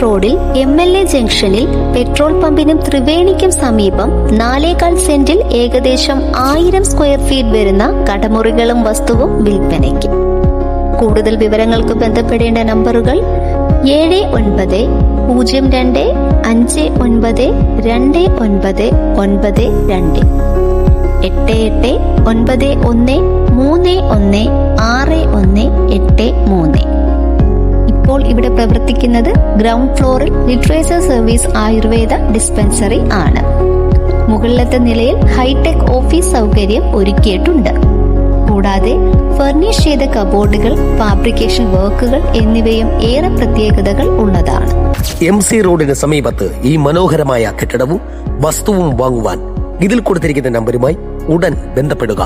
റോഡിൽ M L A ജംഗ്ഷനിൽ petrol പമ്പിനും ത്രിവേണിക്കും സമീപം നാലേകാൽ സെന്റിൽ ഏകദേശം ആയിരം സ്ക്വയർ ഫീറ്റ് വരുന്ന കടമുറികളും വസ്തുവും വിൽപ്പനയ്ക്ക്. കൂടുതൽ വിവരങ്ങൾക്ക് ബന്ധപ്പെടേണ്ട നമ്പറുകൾ ഏഴ് ഒൻപത് പൂജ്യം രണ്ട് അഞ്ച് ഒൻപത് രണ്ട് ഒൻപത് ഒൻപത് രണ്ട്. എട്ട് എട്ട് ഒൻപത് ഒന്ന് മൂന്ന് ഒന്ന് ആറ് ഒന്ന് എട്ട് മൂന്ന്. ഇപ്പോൾ ഇവിടെ പ്രവർത്തിക്കുന്നത് ഗ്രൗണ്ട് ഫ്ലോറിൽ ലിറ്ററേച്ചർ സർവീസ് ആയുർവേദ ഡിസ്പെൻസറി ആണ്. മുകളിലത്തെ നിലയിൽ ഹൈടെക് ഓഫീസ് സൗകര്യം ഒരുക്കിയിട്ടുണ്ട്. കൂടാതെ ഫർണിഷ് ചെയ്ത കബോർഡുകൾ ഫാബ്രിക്കേഷൻ വർക്കുകൾ എന്നിവയും ഏറെ പ്രത്യേകതകൾ ഉള്ളതാണ്. എം സി റോഡിന് സമീപത്ത് ഈ മനോഹരമായ കെട്ടിടവും വസ്തുവും വാങ്ങുവാൻ ഇതിൽ കൊടുത്തിരിക്കുന്ന നമ്പരുമായി ഉടൻ ബന്ധപ്പെടുക.